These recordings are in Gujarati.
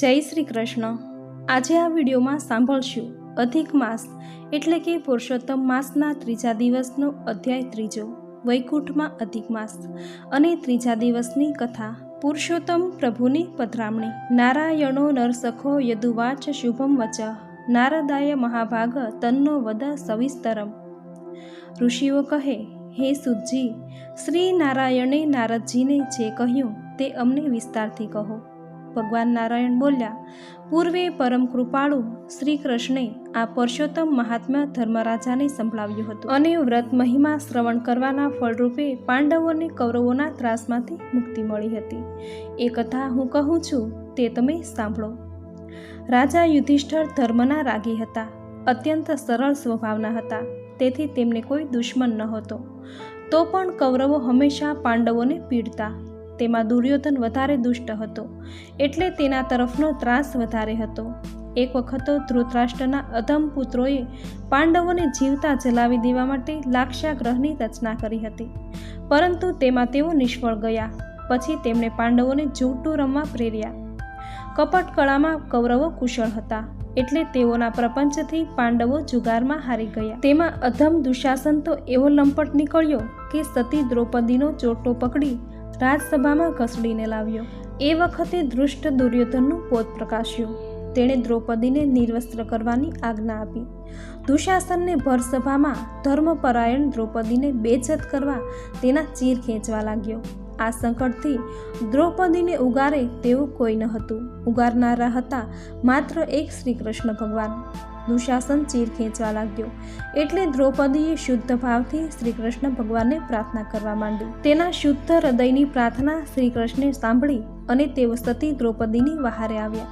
જય શ્રી કૃષ્ણ. આજે આ વિડીયોમાં સાંભળશું અધિક માસ એટલે કે પુરુષોત્તમ માસના ત્રીજા દિવસનો અધ્યાય ત્રીજો, વૈકુંઠમાં અધિક માસ અને ત્રીજા દિવસની કથા, પુરુષોત્તમ પ્રભુની પધરામણી. નારાયણો નરસખો યદુવાચ શુભમ વચ, નારદાય મહાભાગ તન્નો વદ સવિસ્તરમ. ઋષિઓ કહે, હે સુજી શ્રી નારાયણે નારદજીને જે કહ્યું તે અમને વિસ્તારથી કહો. ભગવાન નારાયણ બોલ્યા, પૂર્વે પરમ કૃપાળુ શ્રી કૃષ્ણે આ પુરુષોત્તમ મહાત્મા ધર્મરાજાને સંભળાવ્યું હતું અને વ્રત મહિમા શ્રવણ કરવાના ફળરૂપે પાંડવોને કૌરવોના ત્રાસમાંથી મુક્તિ મળી હતી. એ કથા હું કહું છું, તે તમે સાંભળો. રાજા યુધિષ્ઠર ધર્મના રાગી હતા, અત્યંત સરળ સ્વભાવના હતા, તેથી તેમને કોઈ દુશ્મન નહોતો તો પણ કૌરવો હંમેશા પાંડવોને પીડતા તેમાં દુર્યોધન વધારે દુષ્ટ હતો, એટલે તેના તરફનો ત્રાસ વધારે હતો. એક વખત ધૃતરાષ્ટ્રના અધમ પુત્રોએ પાંડવોને જીવતા જલાવી દેવા માટે લાક્ષાગ્રહની રચના કરી હતી, પરંતુ તેમાં તેઓ નિષ્ફળ ગયા, પછી તેમણે પાંડવોને જૂટું રમવા પ્રેર્યા. કપટ કળામાં કૌરવો કુશળ હતા, એટલે તેઓના પ્રપંચથી પાંડવો જુગારમાં હારી ગયા. તેમાં અધમ દુશાસન તો એવો લંપટ નીકળ્યો કે સતી દ્રૌપદીનો ચોટો પકડી રાજસભામાં ઘસડીને લાવ્યો. એ વખતે દૃષ્ટ દુર્યોધનનું પોત પ્રકાશ્યું. તેણે દ્રૌપદીને નિર્વસ્ત્ર કરવાની આજ્ઞા આપી. દુશાસનને ભરસભામાં ધર્મપરાયણ દ્રૌપદીને બેજત કરવા તેના ચીર ખેંચવા લાગ્યો. આ સંકટથી દ્રૌપદીને ઉગારે તેવું કોઈ ન હતું. ઉગારનારા હતા માત્ર એક શ્રી કૃષ્ણ ભગવાન. દુશાસન ચીર ખેંચવા લાગ્યો. એટલે દ્રૌપદીએ શુદ્ધ ભાવથી શ્રી કૃષ્ણ ભગવાનને પ્રાર્થના કરવા માંડી. તેના શુદ્ધ હૃદયની પ્રાર્થના શ્રી કૃષ્ણે સાંભળી અને તેઓ સતી દ્રૌપદીની વહારે આવ્યા.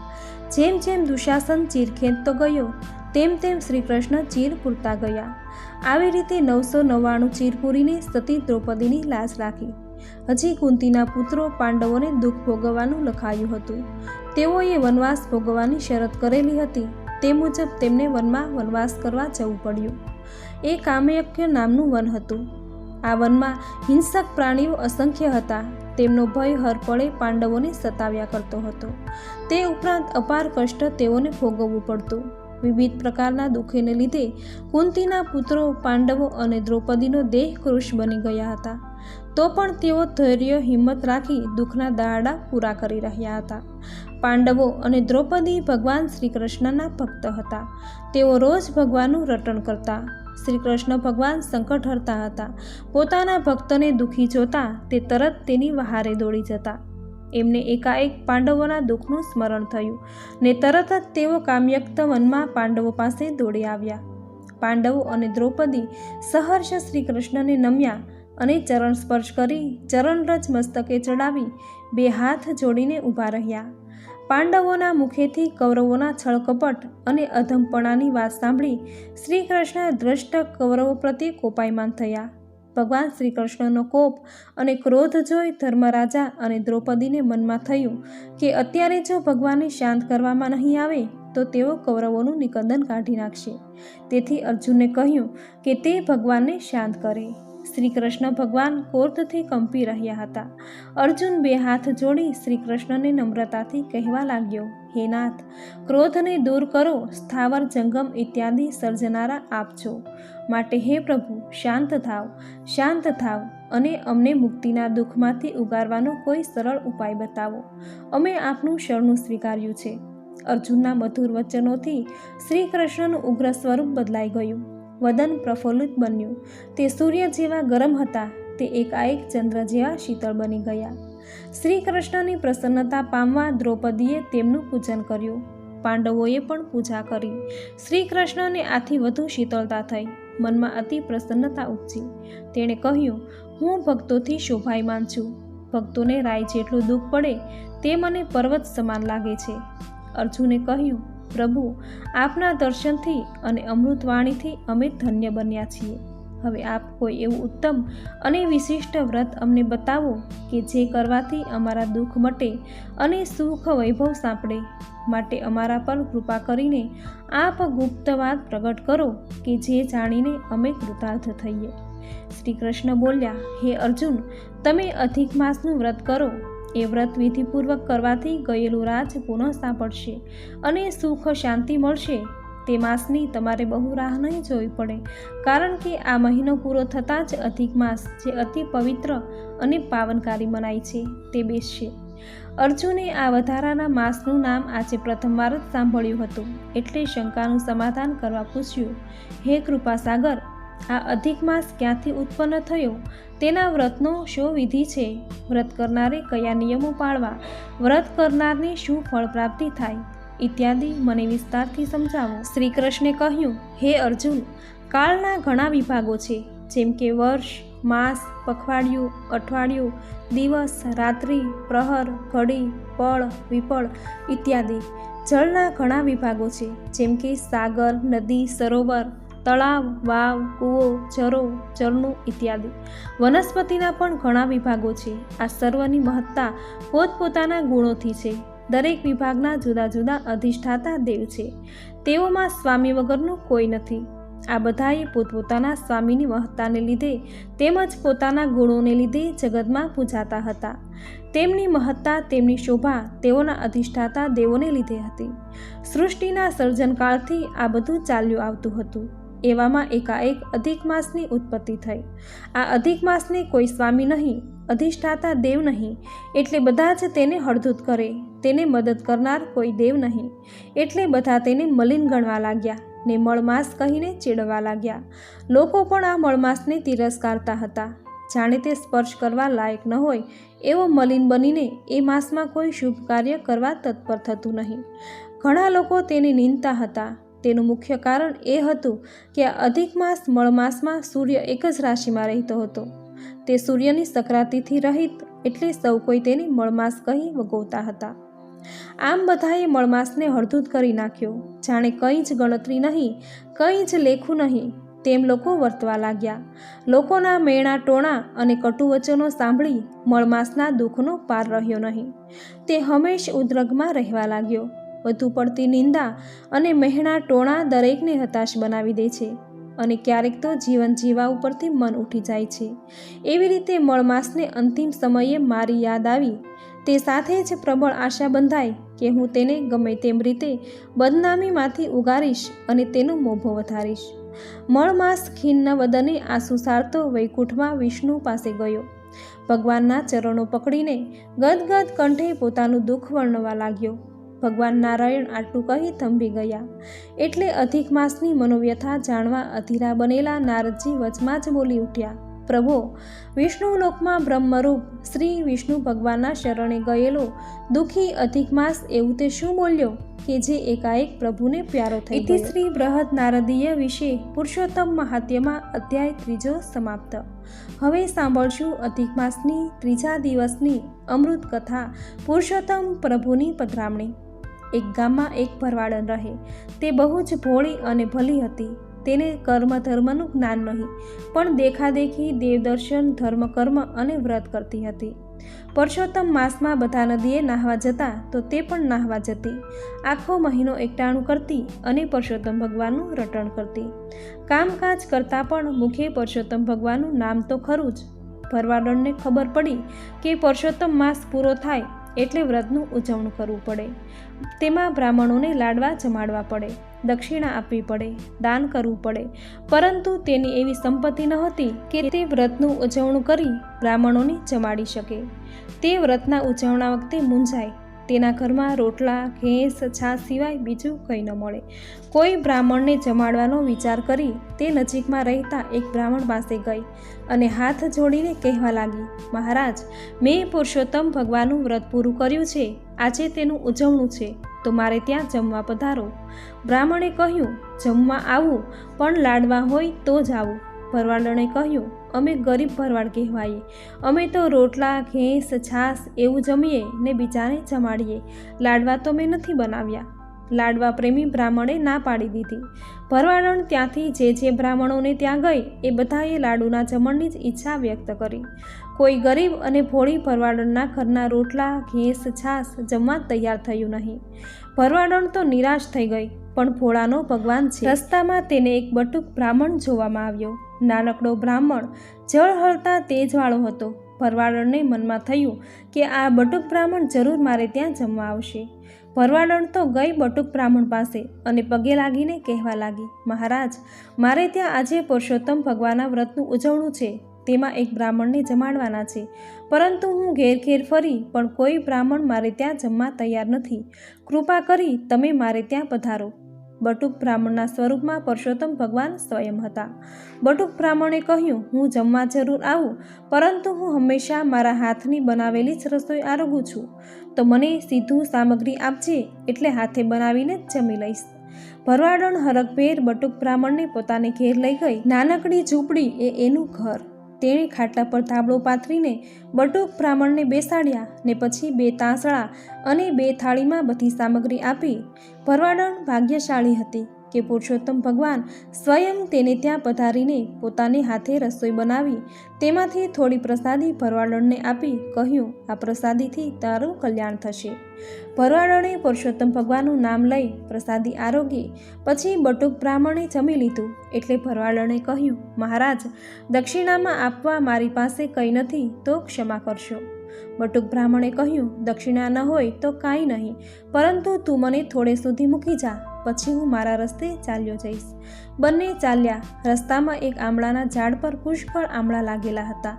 જેમ જેમ દુશાસન ચીર ખેંચતો ગયો, તેમ તેમ શ્રી કૃષ્ણ ચીર પૂરતા ગયા. આવી રીતે નવસો નવ્વાણું ચીર પૂરીને સતી દ્રૌપદીની લાશ રાખી. હજી કુંતીના પુત્રો પાંડવોને દુઃખ ભોગવવાનું લખાયું હતું. તેઓએ વનવાસ ભોગવવાની શરત કરેલી હતી. તે મુજબ તેમને વનમાં વનવાસ કરવા જવું પડ્યું. એ કામયજ્ઞ નામનું વન હતું. આ વનમાં હિંસક પ્રાણીઓ અસંખ્ય હતા. તેમનો ભય હરપળે પાંડવોને સતાવ્યા કરતો હતો. તે ઉપરાંત અપાર કષ્ટ તેઓને ભોગવવું પડતું. વિવિધ પ્રકારના દુઃખીને લીધે કુંતીના પુત્રો, પાંડવો અને દ્રૌપદીનો દેહ કૃશ બની ગયા હતા. તો પણ તેઓ ધૈર્ય, હિંમત રાખી દુઃખના દાડા પૂરા કરી રહ્યા હતા. પાંડવો અને દ્રૌપદી ભગવાન શ્રી કૃષ્ણના ભક્ત હતા. તેઓ રોજ ભગવાનનું રટણ કરતા શ્રી કૃષ્ણ ભગવાન સંકટ હરતા હતા. પોતાના ભક્તને દુઃખી જોતા તે તરત તેની વહારે દોડી જતા. એમને એકાએક પાંડવોના દુઃખનું સ્મરણ થયું ને તરત જ તેઓ કામ્યક્ત વનમાં પાંડવો પાસે દોડી આવ્યા. પાંડવો અને દ્રૌપદી સહર્ષ શ્રી કૃષ્ણને નમ્યા અને ચરણ સ્પર્શ કરી ચરણરજ મસ્તકે ચડાવી બે હાથ જોડીને ઊભા રહ્યા. પાંડવોના મુખેથી કૌરવોના છળકપટ અને અધમપણાની વાત સાંભળી શ્રી કૃષ્ણ દ્રષ્ટ કૌરવો પ્રત્યે કોપાયમાન થયા. ભગવાન શ્રી કૃષ્ણનો કોપ અને ક્રોધ જોઈ ધર્મરાજા અને દ્રૌપદીને મનમાં થયું કે અત્યારે જો ભગવાનને શાંત કરવામાં નહીં આવે, તો તેઓ કૌરવોનું નિકંદન કાઢી નાખશે. તેથી અર્જુને કહ્યું કે તે ભગવાનને શાંત કરે. શ્રી કૃષ્ણ ભગવાન ક્રોધથી કંપી રહ્યા હતા. અર્જુન બે હાથ જોડી શ્રી કૃષ્ણને નમ્રતાથી કહેવા લાગ્યો, હે નાથ, ક્રોધને દૂર કરો, સ્થાવર જંગમ ઇત્યાદિ સર્જનારા આપજો માટે હે પ્રભુ, શાંત થાવ શાંત થાવ અને અમને મુક્તિના દુઃખમાંથી ઉગારવાનો કોઈ સરળ ઉપાય બતાવો. અમે આપનું શરણું સ્વીકાર્યું છે. અર્જુનના મધુર વચનોથી શ્રી કૃષ્ણનું ઉગ્ર સ્વરૂપ બદલાઈ ગયું. વદન પ્રફુલ્લિત બન્યું. તે સૂર્ય જેવા ગરમ હતા. તે એકાએક ચંદ્ર જેવા શીતળ બની ગયા. શ્રી કૃષ્ણની પ્રસન્નતા પામવા દ્રૌપદીએ તેમનું પૂજન કર્યું. પાંડવોએ પણ પૂજા કરી. શ્રી કૃષ્ણને આથી વધુ શીતળતા થઈ. મનમાં અતિ પ્રસન્નતા ઉપજી. તેણે કહ્યું, હું ભક્તોથી શોભાયમાન છું. ભક્તોને રાય જેટલું દુઃખ પડે, તે મને પર્વત સમાન લાગે છે. અર્જુને કહ્યું પ્રભુ, આપના દર્શનથી અને અમૃતવાણીથી અમે ધન્ય બન્યા છીએ. હવે આપ કોઈ એવું ઉત્તમ અને વિશિષ્ટ વ્રત અમને બતાવો કે જે કરવાથી અમારા દુઃખ મટે અને સુખ વૈભવ સાંપડે. માટે અમારા પર કૃપા કરીને આપ ગુપ્તવાદ પ્રગટ કરો કે જે જાણીને અમે કૃતાર્થ થઈએ. શ્રી કૃષ્ણ બોલ્યા, હે અર્જુન, તમે અધિક માસનું વ્રત કરો એ વ્રત વિધિપૂર્વક કરવાથી ગયેલું રાજ પુનઃ સાંભળશે અને સુખ શાંતિ મળશે. તે માસની તમારે બહુ રાહ નહીં જોવી પડે, કારણ કે આ મહિનો પૂરો થતાં જ અધિક માસ જે અતિ પવિત્ર અને પાવનકારી મનાય છે, તે બેસશે. અર્જુને આ વધારાના માસનું નામ આજે પ્રથમવાર જ સાંભળ્યું હતું, એટલે શંકાનું સમાધાન કરવા પૂછ્યું, હે કૃપાસાગર આ અધિક માસ ક્યાંથી ઉત્પન્ન થયો? તેના વ્રતનો શો વિધિ છે? વ્રત કરનારે કયા નિયમો પાળવા? વ્રત કરનારને શું ફળ પ્રાપ્તિ થાય? ઇત્યાદિ મને વિસ્તારથી સમજાવો. શ્રી કૃષ્ણે કહ્યું, હે અર્જુન, કાળના ઘણા વિભાગો છે, જેમ કે વર્ષ, માસ, પખવાડિયું, અઠવાડિયું, દિવસ, રાત્રિ, પ્રહર, ઘડી, પળ, વિપળ ઇત્યાદિ જળના ઘણા વિભાગો છે, જેમ કે સાગર, નદી, સરોવર તળાવ, વાવ, કૂવો, ઝરો ઝરણું ઇત્યાદિ. વનસ્પતિના પણ ઘણા વિભાગો છે. આ સર્વની મહત્તા પોતપોતાના ગુણોથી છે. દરેક વિભાગના જુદા જુદા અધિષ્ઠાતા દેવ છે. તેઓમાં સ્વામી વગરનું કોઈ નથી. આ બધાએ પોતપોતાના સ્વામીની મહત્તાને લીધે તેમજ પોતાના ગુણોને લીધે જગતમાં પૂજાતા હતા. તેમની મહત્તા, તેમની શોભા તેઓના અધિષ્ઠાતા દેવોને લીધે હતી. સૃષ્ટિના સર્જનકાળથી આ બધું ચાલ્યું આવતું હતું. એવામાં એકાએક અધિક માસની ઉત્પત્તિ થઈ. આ અધિક માસને કોઈ સ્વામી નહીં, અધિષ્ઠાતા દેવ નહીં, એટલે બધા જ તેને હળધૂત કરે, તેને મદદ કરનાર કોઈ દેવ નહીં, એટલે બધા તેને મલિન ગણવા લાગ્યા ને મળમાસ કહીને ચીડવા લાગ્યા. લોકો પણ આ મળમાસને તિરસ્કારતા હતા. જાણે તે સ્પર્શ કરવા લાયક ન હોય, એવો મલિન બનીને એ માસમાં કોઈ શુભ કાર્ય કરવા તત્પર થતું નહીં. ઘણા લોકો તેને નિંદતા હતા. તેનું મુખ્ય કારણ એ હતું કે અધિક માસ મળમાસમાં સૂર્ય એક જ રાશિમાં રહેતો હતો. તે સૂર્યની સક્રાંતિથી રહિત એટલે સૌ કોઈ તેને મળમાસ કહી વગોવતા હતા. આમ બધાએ મળમાસને હળધૂત કરી નાખ્યો. જાણે કંઈ જ ગણતરી નહીં, કંઈ જ લેખું નહીં, તેમ લોકો વર્તવા લાગ્યા. લોકોના મેણા ટોણા અને કટુ વચનો સાંભળી મળમાસના દુઃખનો પાર રહ્યો નહીં. તે હંમેશ ઉદ્રગમાં રહેવા લાગ્યો. વધુ પડતી નિંદા અને મહેણા ટોણા દરેકને હતાશ બનાવી દે છે અને ક્યારેક તો જીવન જીવા ઉપરથી મન ઉઠી જાય છે. એવી રીતે મળમાસને અંતિમ સમયે મારી યાદ આવી. તે સાથે જ પ્રબળ આશા બંધાય કે હું તેને ગમે તેમ રીતે બદનામીમાંથી ઉગારીશ અને તેનો મોભો વધારીશ. મળમાસ ખિન્ન વદને આંસુ સારતો વૈકુંઠમાં વિષ્ણુ પાસે ગયો. ભગવાનના ચરણો પકડીને ગદગદ કંઠે પોતાનું દુઃખ વર્ણવા લાગ્યો. ભગવાન નારાયણ આટલું કહી થંભી ગયા. એટલે અધિક માસની મનોવ્યથા જાણવા અધીરા બનેલા નારદજી વચમાં જ બોલી ઉઠ્યા પ્રભો વિષ્ણુ લોકમાં બ્રહ્મરૂપ શ્રી વિષ્ણુ ભગવાનના શરણે ગયેલો દુઃખી અધિક માસ એવું તે શું બોલ્યો કે જે એકાએક પ્રભુને પ્યારો થઈ ગયો? શ્રી બૃહદ નારદીય વિશે પુરુષોત્તમ મહાત્યમાં અધ્યાય ત્રીજો સમાપ્ત. હવે સાંભળશું અધિક માસની ત્રીજા દિવસની અમૃત કથા પુરુષોત્તમ પ્રભુની પધરામણી. એક ગામમાં એક ભરવાડન રહે. તે બહુ જ ભોળી અને ભલી હતી. તેને કર્મ ધર્મનું જ્ઞાન નહીં, પણ દેખાદેખી દેવદર્શન ધર્મ કર્મ અને વ્રત કરતી હતી. પરસોત્તમ માસમાં બધા નદીએ નાહવા જતા તો તે પણ નાહવા જતી. આખો મહિનો એકટાણું કરતી અને પરસોત્તમ ભગવાનનું રટણ કરતી. કામકાજ કરતાં પણ મુખે પરસોત્તમ ભગવાનનું નામ તો ખરું જ. ભરવાડણને ખબર પડી કે પરસોત્તમ માસ પૂરો થાય એટલે વ્રતનું ઉજવણું કરવું પડે. તેમાં બ્રાહ્મણોને લાડવા જમાડવા પડે, દક્ષિણા આપવી પડે, દાન કરવું પડે. પરંતુ તેની એવી સંપત્તિ નહોતી કે તે વ્રતનું ઉજવણું કરી બ્રાહ્મણોને જમાડી શકે. તે વ્રતના ઉજવણા વખતે મૂંઝાય. તેના ઘરમાં રોટલા, ઘેંસ છાશ સિવાય બીજું કંઈ ન મળે. કોઈ બ્રાહ્મણને જમાડવાનો વિચાર કરી તે નજીકમાં રહેતા એક બ્રાહ્મણ પાસે ગઈ અને હાથ જોડીને કહેવા લાગી, મહારાજ, મેં પુરુષોત્તમ ભગવાનનું વ્રત પૂરું કર્યું છે. આજે તેનું ઉજવણું છે. તો મારે ત્યાં જમવા પધારો. બ્રાહ્મણે કહ્યું, જમવા આવું, પણ લાડવા હોય તો જ આવું. ભરવાડણે કહ્યું, અમે ગરીબ ભરવાડ કહેવાઈએ. અમે તો રોટલા, ઘેંસ, છાશ એવું જમીએ ને બીજાને જમાડીએ. લાડવા તો મેં નથી બનાવ્યા. લાડવા પ્રેમી બ્રાહ્મણે ના પાડી દીધી. ભરવાડણ ત્યાંથી જે જે બ્રાહ્મણોને ત્યાં ગઈ, એ બધાએ લાડુના જમણની જ ઈચ્છા વ્યક્ત કરી. કોઈ ગરીબ અને ભોળી ભરવાડણના ઘરના રોટલા, ઘેંસ, છાશ જમવા તૈયાર થયું નહીં. ભરવાડણ તો નિરાશ થઈ ગઈ. પણ ભોળાનો ભગવાન છે. રસ્તામાં તેને એક બટુક બ્રાહ્મણ જોવામાં આવ્યો. નાનકડો બ્રાહ્મણ જળ હળતા તેજવાળો હતો. ભરવાડણને મનમાં થયું કે આ બટુક બ્રાહ્મણ જરૂર મારે ત્યાં જમવા આવશે. ભરવાડણ તો ગઈ બટુક બ્રાહ્મણ પાસે અને પગે લાગીને કહેવા લાગી, મહારાજ, મારે ત્યાં આજે પુરુષોત્તમ ભગવાનના વ્રતનું ઉજવણું છે. તેમાં એક બ્રાહ્મણને જમાડવાના છે. પરંતુ હું ઘેર ઘેર ફરી, પણ કોઈ બ્રાહ્મણ મારે ત્યાં જમવા તૈયાર નથી. કૃપા કરી, તમે મારે ત્યાં પધારો. બટુક બ્રાહ્મણના સ્વરૂપમાં પરસોત્તમ ભગવાન સ્વયં હતા. બટુક બ્રાહ્મણે કહ્યું, હું જમવા જરૂર આવું, પરંતુ હું હંમેશા મારા હાથની બનાવેલી જ રસોઈ આરોગું છું. તો મને સીધું સામગ્રી આપજે, એટલે હાથે બનાવીને જ જમી લઈશ. ભરવાડણ હરકભેર બટુક બ્રાહ્મણને પોતાને ઘેર લઈ ગઈ. નાનકડી ઝૂંપડી એ એનું ઘર. તેણે ખાટલા પર ધાબળો પાથરીને બટુક બ્રાહ્મણને બેસાડ્યા ને પછી બે તાંસળા અને બે થાળીમાં બધી સામગ્રી આપી. ભરવાડણ ભાગ્યશાળી હતી. કે પુરુષોત્તમ ભગવાન સ્વયં તેને ત્યાં પધારીને પોતાને હાથે રસોઈ બનાવી, તેમાંથી થોડી પ્રસાદી ભરવાડણને આપી કહ્યું, આ પ્રસાદીથી તારું કલ્યાણ થશે. ભરવાડણે પુરુષોત્તમ ભગવાનનું નામ લઈ પ્રસાદી આરોગી, પછી બટુક બ્રાહ્મણે જમી લીધું. એટલે ભરવાડણે કહ્યું, મહારાજ, દક્ષિણામાં આપવા મારી પાસે કંઈ નથી, તો ક્ષમા કરશો. બટુક બ્રાહ્મણે કહ્યું, દક્ષિણા ન હોય તો કાંઈ નહીં, પરંતુ તું મને થોડે સુધી મૂકી જા, પછી હું મારા રસ્તે ચાલ્યો જઈશ. બંને ચાલ્યા. રસ્તામાં એક આમળાના ઝાડ પર પુષ્કળ આમળા લાગેલા હતા.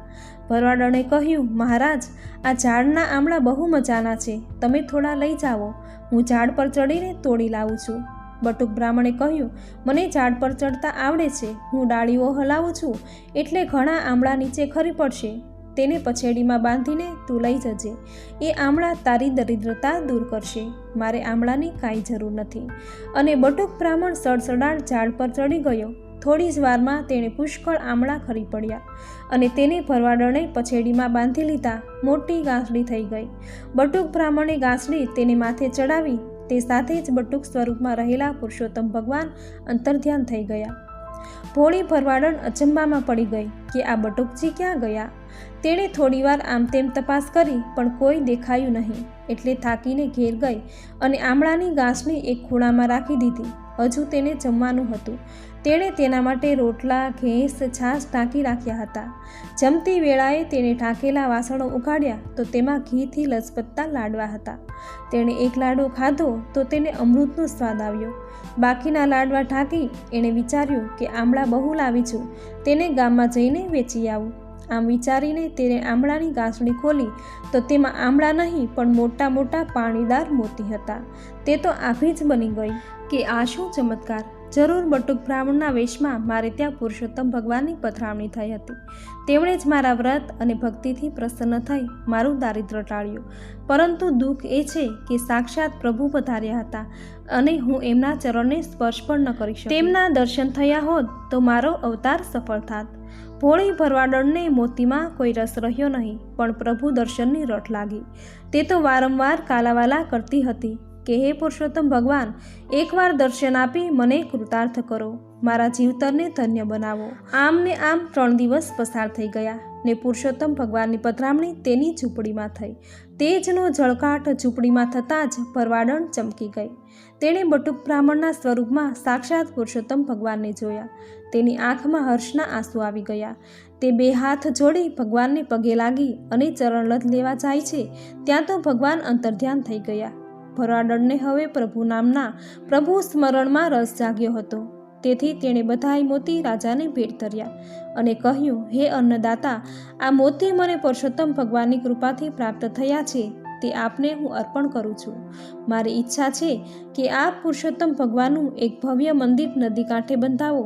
ભરવાડણે કહ્યું, મહારાજ, આ ઝાડના આમળા બહુ મજાના છે, તમે થોડા લઈ જાઓ. હું ઝાડ પર ચડીને તોડી લાવું છું. બટુક બ્રાહ્મણે કહ્યું, મને ઝાડ પર ચડતા આવડે છે. હું ડાળીઓ હલાવું છું, એટલે ઘણા આમળા નીચે ખરી પડશે. તેને પછેડીમાં બાંધીને તું લઈ જજે. એ આમળા તારી દરિદ્રતા દૂર કરશે. મારે આમળાની કાંઈ જરૂર નથી. અને બટુક બ્રાહ્મણ સડસડાટ ઝાડ પર ચડી ગયો. થોડી જ વારમાં તેણે પુષ્કળ આમળા ખરી પડ્યા અને તેને ભરવાડણે પછેડીમાં બાંધી લીધા. મોટી ગાંસડી થઈ ગઈ. બટુક બ્રાહ્મણે ગાંસડી તેને માથે ચડાવી. તે સાથે જ બટુક સ્વરૂપમાં રહેલા પુરુષોત્તમ ભગવાન અંતર્ધ્યાન થઈ ગયા. ભોળી ભરવાડણ અચંબામાં પડી ગઈ કે આ બટુકજી ક્યાં ગયા? તેણે થોડીવાર આમ તેમ તપાસ કરી, પણ કોઈ દેખાયું નહીં. એટલે થાકીને ઘેર ગઈ અને આમળાની ઘાસને એક ખૂણામાં રાખી દીધી. હજુ તેને જમવાનું હતું. તેણે તેના માટે રોટલા, ઘેંસ, છાશ ઢાંકી રાખ્યા હતા. જમતી વેળાએ તેણે ઢાંકેલા વાસણો ઉગાડ્યા તો તેમાં ઘીથી લસપત્તા લાડવા હતા. તેણે એક લાડવો ખાધો તો તેને અમૃતનો સ્વાદ આવ્યો. બાકીના લાડવા ઢાંકી એણે વિચાર્યું કે આમળા બહુ લાવી છું. તેને ગામમાં જઈને વેચી આવું. આમ વિચારીને તેણે આમળાની ગાંસડી ખોલી તો તેમાં આમળા નહીં, પણ મોટા મોટા પાણીદાર મોતી હતા. તે તો આભી જ બની ગઈ. કે આ શું ચમત્કાર? જરૂર બટુક બ્રાહ્મણના વેશમાં મારે ત્યાં પુરુષોત્તમ ભગવાનની પથરામણી થઈ હતી. તેમણે જ મારા વ્રત અને ભક્તિથી પ્રસન્ન થઈ મારું દારિદ્ર ટાળ્યું. પરંતુ દુઃખ એ છે કે સાક્ષાત પ્રભુ પધાર્યા હતા અને હું એમના ચરણને સ્પર્શ પણ ન કરી શકું તેમના દર્શન થયા હોત તો મારો અવતાર સફળ થાત. ભોળી ભરવાડણને મોતીમાં કોઈ રસ રહ્યો નહીં, પણ પ્રભુ દર્શનની રટ લાગી. તે તો વારંવાર કાલાવાલા કરતી હતી કે, હે પુરુષોત્તમ ભગવાન, એકવાર દર્શન આપી મને કૃતાર્થ કરો. મારા જીવતરને ધન્ય બનાવો. આમ ને આમ ત્રણ દિવસ પસાર થઈ ગયા ને પુરુષોત્તમ ભગવાનની પધરામણી તેની ઝૂંપડીમાં થઈ. તેજનો ઝળકાટ ઝૂંપડીમાં થતાં જ ભરવાડણ ચમકી ગઈ. તેણે બટુક બ્રાહ્મણના સ્વરૂપમાં સાક્ષાત પુરુષોત્તમ ભગવાનને જોયા. તેની આંખમાં હર્ષના આંસુ આવી ગયા. તે બે હાથ જોડી ભગવાનને પગે લાગી અને ચરણલત લેવા જાય છે. ત્યાં તો ભગવાન અંતર્ધ્યાન થઈ ગયા. ભરાડણને હવે પ્રભુ નામના પ્રભુ સ્મરણમાં રસ જાગ્યો હતો. તેથી તેણે બધાય મોતી રાજાને ભેટ ધર્યા અને કહ્યું, હે અન્નદાતા, આ મોતી મને પુરુષોત્તમ ભગવાનની કૃપાથી પ્રાપ્ત થયા છે. તે આપને હું અર્પણ કરું છું. મારી ઈચ્છા છે કે આપ પુરુષોત્તમ ભગવાનનું એક ભવ્ય મંદિર નદી કાંઠે બંધાવો,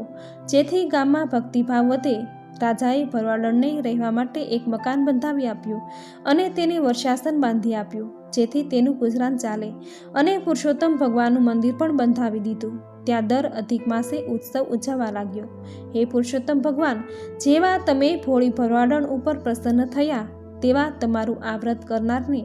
જેથી ગામમાં ભક્તિભાવ વધે. રાજાએ ભરવાડણને રહેવા માટે એક મકાન બંધાવી આપ્યું અને તેને વર્ષાસન બાંધી આપ્યું, જેથી તેનું ગુજરાન ચાલે અને પુરુષોત્તમ ભગવાનનું મંદિર પણ બંધાવી દીધું. ત્યાં દર અધિક માસે ઉત્સવ ઉજવવા લાગ્યો. હે પુરુષોત્તમ ભગવાન, જેવા તમે ભોળી ભરવાડણ ઉપર પ્રસન્ન થયા તેવા તમારું આ વ્રત કરનારને,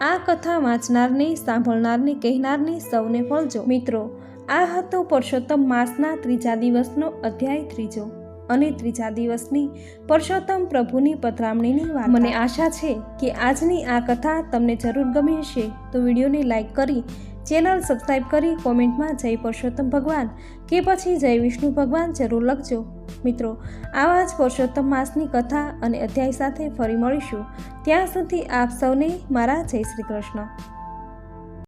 આ કથા વાંચનારને, સાંભળનારને કહેનારને સૌને ફળજો મિત્રો, આ હતો પરષોત્તમ માસના ત્રીજા દિવસનો અધ્યાય ત્રીજો અને ત્રીજા દિવસની પરસોત્તમ પ્રભુની પધરામણીની વાત મને આશા છે કે આજની આ કથા તમને જરૂર ગમી હશે, તો વિડીયોને લાઇક કરી ચેનલ સબસ્ક્રાઈબ કરી કોમેન્ટમાં જય પરસોત્તમ ભગવાન કે પછી જય વિષ્ણુ ભગવાન જરૂર લખજો. મિત્રો, આવા જ પુરુષોત્તમ માસની કથા અને અધ્યાય સાથે ફરી મળીશું. ત્યાં સુધી આપ સૌને મારા જય શ્રી કૃષ્ણ.